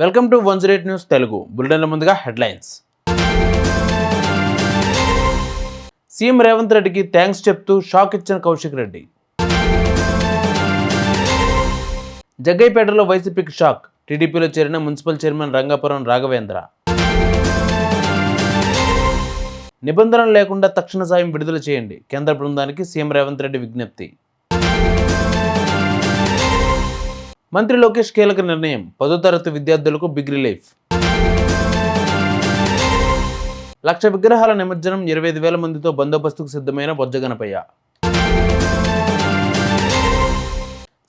Welcome to one zero eight news Telugu. బులెటిన్ల ముందుగా headlines. CM Revanth రెడ్డికి thanks చెప్తూ shock ఇచ్చిన కౌశిక్ రెడ్డి. జగ్గైపేటలో వైసీపీకి షాక్. టీడీపీలో చేరిన మున్సిపల్ చైర్మన్ రంగాపురం రాఘవేంద్ర. నిబంధనలు లేకుండా తక్షణ సాయం విడుదల చేయండి. కేంద్ర బృందానికి సీఎం రేవంత్ రెడ్డి విజ్ఞప్తి. మంత్రి లోకేష్ కీలక నిర్ణయం. పదో తరగతి విద్యార్థులకు బిగ్ రిలీఫ్ లక్ష విగ్రహాల నిమజ్జనం ఇరవై ఐదు వేల మందితో బందోబస్తుకు సిద్ధమైన బొజ్జగనపయ్య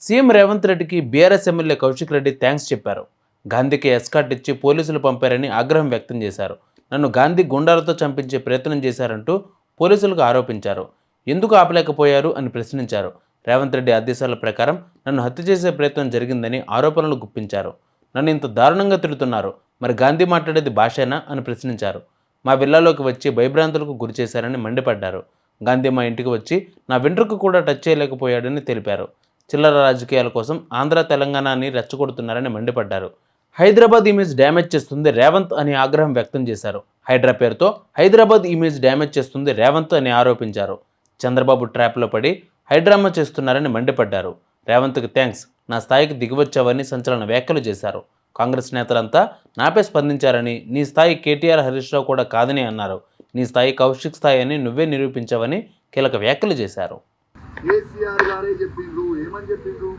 సీఎం రేవంత్ రెడ్డికి BRS MLA Kaushik Reddy thanks చెప్పారు. గాంధీకి ఎస్కాట్ ఇచ్చి పోలీసులు పంపారని ఆగ్రహం వ్యక్తం చేశారు. నన్ను గాంధీ గుండాలతో చంపించే ప్రయత్నం చేశారంటూ పోలీసులకు ఆరోపించారు. ఎందుకు ఆపలేకపోయారు అని ప్రశ్నించారు. రేవంత్ రెడ్డి ఆదేశాల ప్రకారం నన్ను హత్య చేసే ప్రయత్నం జరిగిందని ఆరోపణలు గుప్పించారు. నన్ను ఇంత దారుణంగా తిడుతున్నారు. మరి గాంధీ మాట్లాడేది భాషేనా అని ప్రశ్నించారు. మా విల్లాలోకి వచ్చి భయభ్రాంతులకు గురి చేశారని మండిపడ్డారు. గాంధీ మా ఇంటికి వచ్చి నా వెంట్రుకు కూడా టచ్ చేయలేకపోయాడని తెలిపారు. చిల్లర రాజకీయాల కోసం ఆంధ్ర తెలంగాణ అని రెచ్చగొడుతున్నారని మండిపడ్డారు. హైదరాబాద్ ఇమేజ్ డ్యామేజ్ చేస్తుంది రేవంత్ అని ఆగ్రహం వ్యక్తం చేశారు. హైడ్రా పేరుతో హైదరాబాద్ ఇమేజ్ డ్యామేజ్ చేస్తుంది రేవంత్ అని ఆరోపించారు. చంద్రబాబు ట్రాప్లో పడి హైడ్రామా చేస్తున్నారని మండిపడ్డారు. రేవంత్కి థ్యాంక్స్ నా స్థాయికి దిగివచ్చావని సంచలన వ్యాఖ్యలు చేశారు. కాంగ్రెస్ నేతలంతా నాపై స్పందించారని నీ స్థాయి కేటీఆర్ హరీష్ రావు కూడా కాదని అన్నారు. నీ స్థాయి కౌశిక్ స్థాయి అని నువ్వే నిరూపించావని కీలక వ్యాఖ్యలు చేశారు. కేసీఆర్ గారే చెప్పిండ్రు ఏమని చెప్పిండ్రు?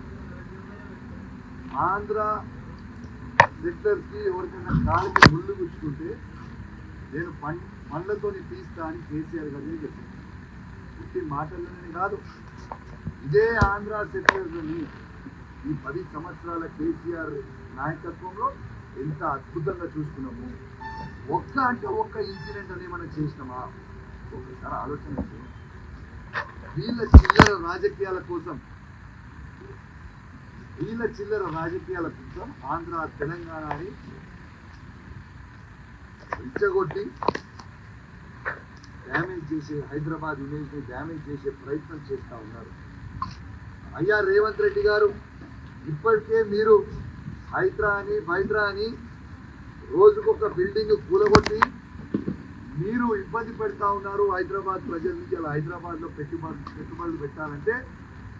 ఆంధ్ర ఎవరికైనా కాలికి ముళ్ళు గుచ్చుకుంటే నేను పండ్లతోని తీస్తా అని కేసీఆర్ చెప్పింది పుట్టి మాటల్లోనే కాదు. ఇదే ఆంధ్ర సెక్టర్ని ఈ పది సంవత్సరాల కేసీఆర్ నాయకత్వంలో ఎంత అద్భుతంగా చూసుకున్నాము ఒక్క అంటే ఒక్క ఇన్సిడెంట్ అని మనం చేసినామా? ఒకసారి ఆలోచన వీళ్ళ చిల్లర రాజకీయాల కోసం వీళ్ళ చిల్లర రాజకీయాల కోసం ఆంధ్ర తెలంగాణని రెచ్చగొట్టి డ్యామేజ్ చేసే హైదరాబాద్ ఇమేజ్ని డ్యామేజ్ చేసే ప్రయత్నం చేస్తూ ఉన్నారు. అయ్యా రేవంత్ రెడ్డి గారు ఇప్పటికే మీరు హైదరా అని బైద్రా అని రోజుకొక బిల్డింగ్ కూలగొట్టి మీరు ఇబ్బంది పెడతా ఉన్నారు హైదరాబాద్ ప్రజల నుంచి. అలా హైదరాబాద్లో పెట్టుబడి పెట్టుబడులు పెట్టుబడులు పెట్టాలంటే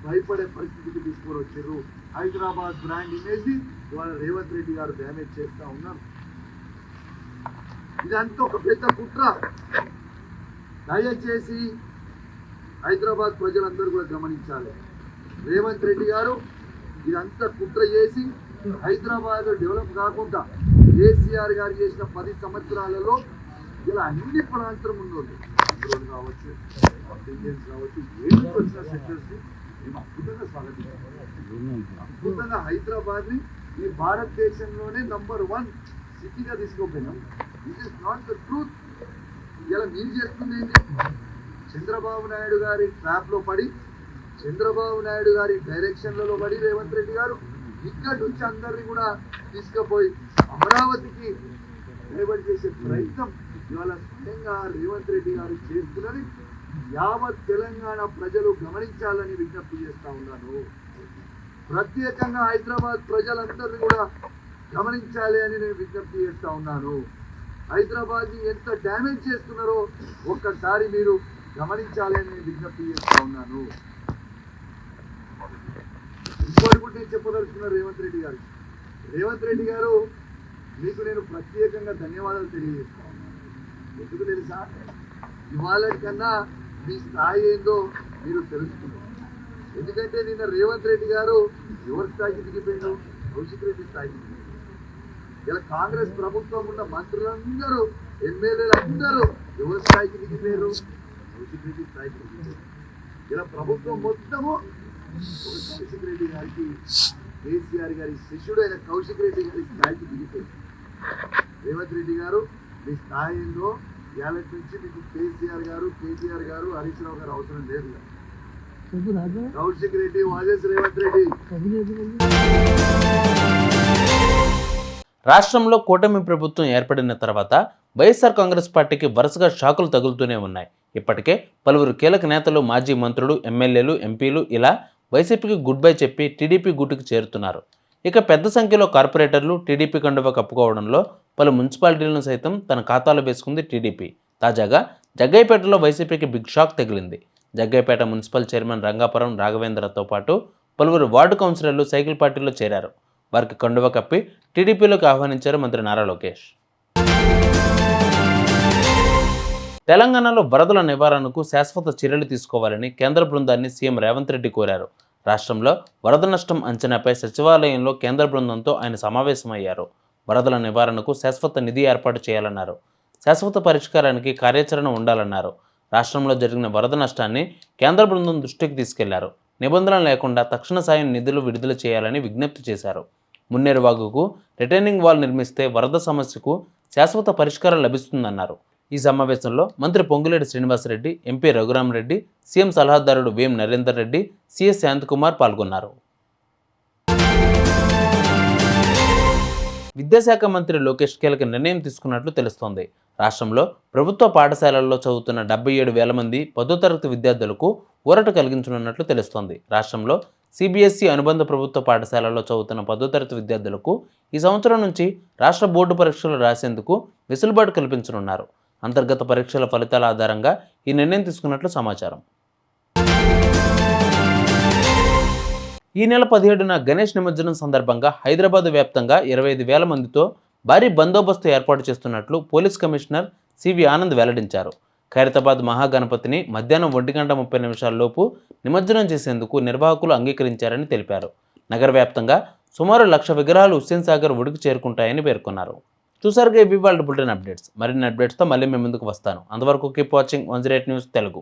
భయపడే పరిస్థితికి తీసుకొని వచ్చారు హైదరాబాద్ బ్రాండ్ ఇమేజ్ ఇవాళ రేవంత్ రెడ్డి గారు డ్యామేజ్ చేస్తూ ఉన్నారు. ఇదంతా ఒక పెద్ద కుట్ర. దయచేసి హైదరాబాద్ ప్రజలందరూ కూడా గమనించాలి. రేవంత్ రెడ్డి గారు ఇదంతా కుట్ర చేసి హైదరాబాద్ డెవలప్ కాకుండా కేసీఆర్ గారు చేసిన పది సంవత్సరాలలో ఇలా అన్ని ప్రాంతం ఉన్నోళ్ళు. కావచ్చు ఇండియన్స్ కావచ్చు ఏ వచ్చిన సెక్టర్స్ మేము అద్భుతంగా స్వాగతిస్తాం అద్భుతంగా హైదరాబాద్ని ఈ భారతదేశంలోనే నంబర్ వన్ సిటీగా తీసుకోపోయినాం. This is not the truth ఇలా మీరు చేస్తుంది ఏంటి? చంద్రబాబు నాయుడు గారి ట్రాప్లో పడి చంద్రబాబు నాయుడు గారి డైరెక్షన్లలో పడి రేవంత్ రెడ్డి గారు ఇక్కడి నుంచి అందరినీ కూడా తీసుకుపోయి అమరావతికి డైవర్ట్ చేసే ప్రయత్నం ఇవాళ స్వయంగా రేవంత్ రెడ్డి గారు చేస్తున్నది. యావత్ తెలంగాణ ప్రజలు గమనించాలని విజ్ఞప్తి చేస్తా ఉన్నాను. ప్రత్యేకంగా హైదరాబాద్ ప్రజలందరినీ కూడా గమనించాలి అని నేను విజ్ఞప్తి చేస్తా ఉన్నాను. హైదరాబాద్ని ఎంత డ్యామేజ్ చేస్తున్నారో ఒక్కసారి మీరు గమనించాలి అని నేను విజ్ఞప్తి చేస్తా ఉన్నాను. ఇంకోటి కూడా నేను చెప్పదలుచుకున్నా రేవంత్ రెడ్డి గారు. రేవంత్ రెడ్డి గారు మీకు నేను ప్రత్యేకంగా ధన్యవాదాలు తెలియజేస్తా ఉన్నాను. ఎందుకు తెలుసా? ఇవాళ కన్నా మీ స్థాయి ఏందో మీరు తెలుసుకున్నారు. ఎందుకంటే నిన్న రేవంత్ రెడ్డి గారు ఎవరి స్థాయికి దిగిపోయిండు కౌశిక్ రెడ్డి స్థాయికి ఇలా కాంగ్రెస్ ప్రభుత్వం ఉన్న మంత్రులందరూ ఎమ్మెల్యేలు అందరూ ఎవరి స్థాయికి దిగిపోయారు కౌశిక్ రెడ్డి ఇలా ప్రభుత్వం మొత్తము కౌశిక్ రెడ్డి గారికి కేసీఆర్ గారి శిష్యుడు అయిన కౌశిక్ రెడ్డి గారి స్థాయికి దిగిపోయింది. రేవంత్ రెడ్డి గారు మీ స్థాయి ఏందో ఇవాళ నుంచి మీకు కేసీఆర్ గారు కేసీఆర్ గారు హరీష్ రావు గారు అవసరం లేదు. కౌశిక్ రెడ్డి వాజెస్ రేవంత్ రెడ్డి. రాష్ట్రంలో కూటమి ప్రభుత్వం ఏర్పడిన తర్వాత వైఎస్ఆర్ కాంగ్రెస్ పార్టీకి వరుసగా షాకులు తగులుతూనే ఉన్నాయి. ఇప్పటికే పలువురు కీలక నేతలు మాజీ మంత్రులు ఎమ్మెల్యేలు ఎంపీలు ఇలా వైసీపీకి గుడ్ బై చెప్పి టీడీపీ గుట్టుకు చేరుతున్నారు. ఇక పెద్ద సంఖ్యలో కార్పొరేటర్లు టీడీపీ కండువ కప్పుకోవడంలో పలు మున్సిపాలిటీలను సైతం తన ఖాతాలో వేసుకుంది టీడీపీ. తాజాగా జగ్గైపేటలో వైసీపీకి బిగ్ షాక్ తగిలింది. జగ్గైపేట మున్సిపల్ చైర్మన్ రంగాపురం రాఘవేంద్రతో పాటు పలువురు వార్డు కౌన్సిలర్లు సైకిల్ పార్టీలో చేరారు. వారికి కండువ కప్పి టీడీపీలోకి ఆహ్వానించారు మంత్రి నారా లోకేష్. తెలంగాణలో వరదల నివారణకు శాశ్వత చర్యలు తీసుకోవాలని కేంద్ర బృందాన్ని సీఎం రేవంత్ రెడ్డి కోరారు. రాష్ట్రంలో వరద నష్టం అంచనాపై సచివాలయంలో కేంద్ర బృందంతో ఆయన సమావేశమయ్యారు. వరదల నివారణకు శాశ్వత నిధి ఏర్పాటు చేయాలన్నారు. శాశ్వత పరిష్కారానికి కార్యాచరణ ఉండాలన్నారు. రాష్ట్రంలో జరిగిన వరద నష్టాన్ని కేంద్ర బృందం దృష్టికి తీసుకెళ్ళారు. నిబంధనలు లేకుండా తక్షణ సాయం నిధులు విడుదల చేయాలని విజ్ఞప్తి చేశారు. మున్నేరువాగుకు రిటర్నింగ్ రిటైనింగ్ వాల్ నిర్మిస్తే వరద సమస్యకు శాశ్వత పరిష్కారం లభిస్తుందన్నారు. ఈ సమావేశంలో మంత్రి పొంగులేటి శ్రీనివాసరెడ్డి ఎంపీ రఘురామరెడ్డి సీఎం సలహాదారుడు వేం నరేందర్ రెడ్డి సిఎస్ శాంతకుమార్ పాల్గొన్నారు. విద్యాశాఖ మంత్రి లోకేష్ కీలక నిర్ణయం తీసుకున్నట్లు తెలుస్తోంది. రాష్ట్రంలో ప్రభుత్వ పాఠశాలల్లో చదువుతున్న డెబ్బై ఏడు వేల మంది పదో తరగతి విద్యార్థులకు ఊరట కలిగించనున్నట్లు తెలుస్తోంది. రాష్ట్రంలో సిబిఎస్ఈ అనుబంధ ప్రభుత్వ పాఠశాలల్లో చదువుతున్న పదో తరగతి విద్యార్థులకు ఈ సంవత్సరం నుంచి రాష్ట్ర బోర్డు పరీక్షలు రాసేందుకు వెసులుబాటు కల్పించనున్నారు. అంతర్గత పరీక్షల ఫలితాల ఆధారంగా ఈ నిర్ణయం తీసుకున్నట్లు సమాచారం. ఈ నెల పదిహేడున గణేష్ నిమజ్జనం సందర్భంగా హైదరాబాద్ వ్యాప్తంగా ఇరవై ఐదు వేల మందితో భారీ బందోబస్తు ఏర్పాటు చేస్తున్నట్లు పోలీస్ కమిషనర్ సివి ఆనంద్ వెల్లడించారు. ఖైరతాబాద్ మహాగణపతిని మధ్యాహ్నం ఒంటి గంట ముప్పై నిమిషాల్లోపు నిమజ్జనం చేసేందుకు నిర్వాహకులు అంగీకరించారని తెలిపారు. నగర వ్యాప్తంగా సుమారు లక్ష విగ్రహాలు హుస్సేన్ సాగర్ ఒడికి చేరుకుంటాయని పేర్కొన్నారు. చూసారుగా ఇవి వాళ్ళ బులెటిన్ అప్డేట్స్ మరిన్ని అప్డేట్స్తో మళ్ళీ మేము ముందుకు వస్తాను. అంతవరకు keep watching one zero eight news Telugu